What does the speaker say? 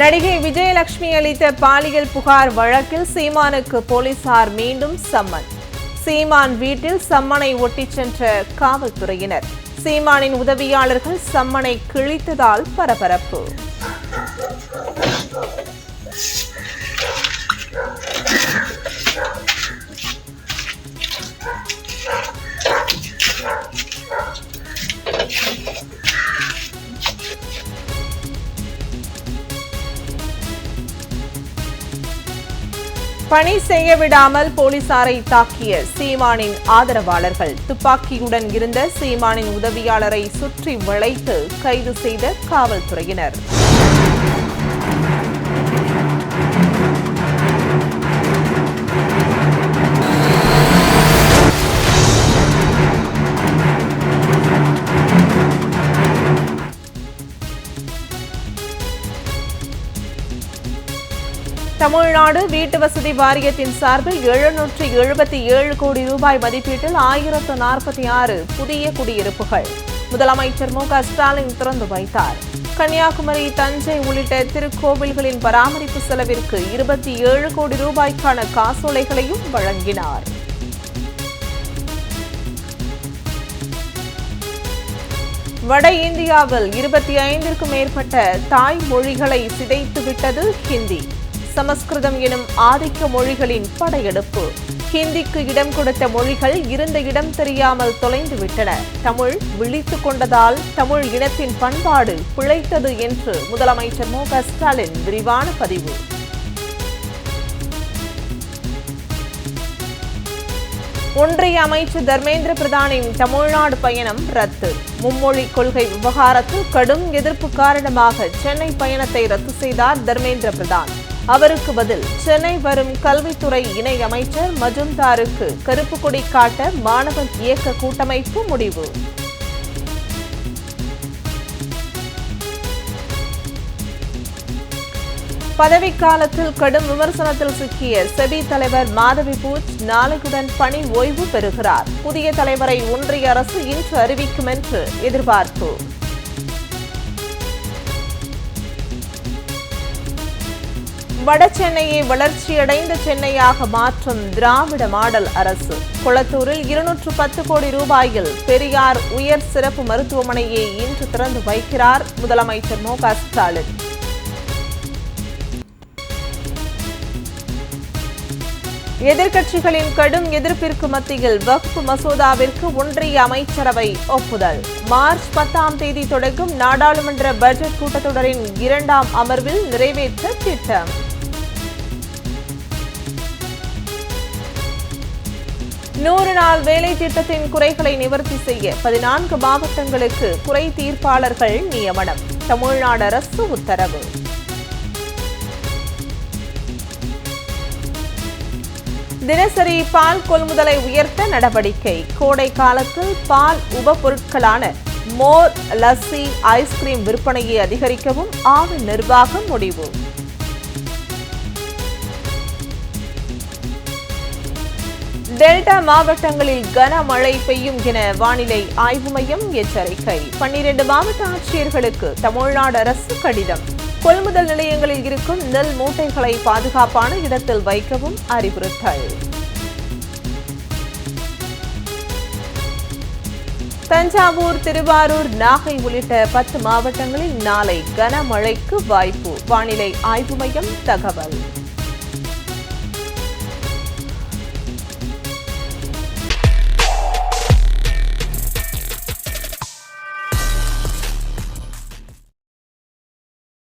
நடிகை விஜயலட்சுமி அளித்த பாலியல் புகார் வழக்கில் சீமானுக்கு போலீசார் மீண்டும் சம்மன். சீமான் வீட்டில் சம்மனை ஒட்டிச் சென்ற காவல்துறையினர். சீமானின் உதவியாளர்கள் சம்மனை கிழித்ததால் பரபரப்பு. பணி செய்ய விடாமல் போலீசாரை தாக்கிய சீமானின் ஆதரவாளர்கள். துப்பாக்கியுடன் இருந்த சீமானின் உதவியாளரை சுற்றி வளைத்து கைது செய்த காவல்துறையினர். தமிழ்நாடு வீட்டு வசதி வாரியத்தின் சார்பில் எழுநூற்றி எழுபத்தி ஏழு கோடி ரூபாய் மதிப்பீட்டில் ஆயிரத்து நாற்பத்தி ஆறு புதிய குடியிருப்புகள். முதலமைச்சர் மு க ஸ்டாலின் திறந்து வைத்தார். கன்னியாகுமரி தஞ்சை உள்ளிட்ட திருக்கோவில்களின் பராமரிப்பு செலவிற்கு இருபத்தி ஏழு கோடி ரூபாய்க்கான காசோலைகளையும் வழங்கினார். வட இந்தியாவில் இருபத்தி ஐந்திற்கும் மேற்பட்ட தாய் மொழிகளை சிதைத்துவிட்டது ஹிந்தி. சமஸ்கிருதம் எனும் ஆதிக்க மொழிகளின் படையெடுப்பு. ஹிந்திக்கு இடம் கொடுத்த மொழிகள் இருந்த இடம் தெரியாமல் தொலைந்து விட்டன தமிழ் விழித்துக் கொண்டதால் தமிழ் இனத்தின் பண்பாடு பிழைத்தது என்று முதலமைச்சர் மு ஸ்டாலின் விரிவான பதிவு. ஒன்றிய அமைச்சர் தர்மேந்திர பிரதானின் தமிழ்நாடு பயணம் ரத்து. மும்மொழி கொள்கை விவகாரத்தில் கடும் எதிர்ப்பு காரணமாக சென்னை பயணத்தை ரத்து செய்தார் தர்மேந்திர பிரதான். அவருக்கு பதில் சென்னை வரும் கல்வித்துறை இணை அமைச்சர் மஜும்தாருக்கு கருப்பு கொடி காட்ட மாணவர் இயக்க கூட்டமைப்பு முடிவு. பதவிக்காலத்தில் கடும் விமர்சனத்தில் சிக்கிய செபி தலைவர் மாதவி பூஜ் நாளையுடன் பணி ஓய்வு பெறுகிறார். புதிய தலைவரை ஒன்றிய அரசு இன்று அறிவிக்கும் என்று எதிர்பார்ப்பு. வட சென்னையை வளர்ச்சியடைந்த சென்னையாக மாற்றும் திராவிட மாடல் அரசு. குளத்தூரில் இருநூற்று பத்து கோடி ரூபாயில் பெரியார் உயர் சிறப்பு மருத்துவமனையை இன்று திறந்து வைக்கிறார் முதலமைச்சர் மு க ஸ்டாலின். எதிர்க்கட்சிகளின் கடும் எதிர்ப்பிற்கு மத்தியில் வக்ஃப் மசோதாவிற்கு ஒன்றிய அமைச்சரவை ஒப்புதல். மார்ச் பத்தாம் தேதி தொடங்கும் நாடாளுமன்ற பட்ஜெட் கூட்டத்தொடரின் இரண்டாம் அமர்வில் நிறைவேற்ற திட்டம். நூறு நாள் வேலை திட்டத்தின் குறைகளை நிவர்த்தி செய்ய பதினான்கு மாவட்டங்களுக்கு குறை தீர்ப்பாளர்கள் நியமனம். தமிழ்நாடு அரசு உத்தரவு. தினசரி பால் கொள்முதலை உயர்த்த நடவடிக்கை. கோடை காலத்தில் பால் உப பொருட்களான மோர் லஸ்ஸி ஐஸ்கிரீம் விற்பனையை அதிகரிக்கவும் ஆவின் நிர்வாகம் முடிவு. டெல்டா மாவட்டங்களில் கனமழை பெய்யும் என வானிலை ஆய்வு மையம் எச்சரிக்கை. பன்னிரண்டு மாவட்ட ஆட்சியர்களுக்கு தமிழ்நாடு அரசு கடிதம். கொள்முதல் நிலையங்களில் இருக்கும் நெல் மூட்டைகளை பாதுகாப்பான இடத்தில் வைக்கவும் அறிவுறுத்தல். தஞ்சாவூர் திருவாரூர் நாகை உள்ளிட்ட பத்து மாவட்டங்களில் நாளை கனமழைக்கு வாய்ப்பு. வானிலை ஆய்வு மையம் தகவல்.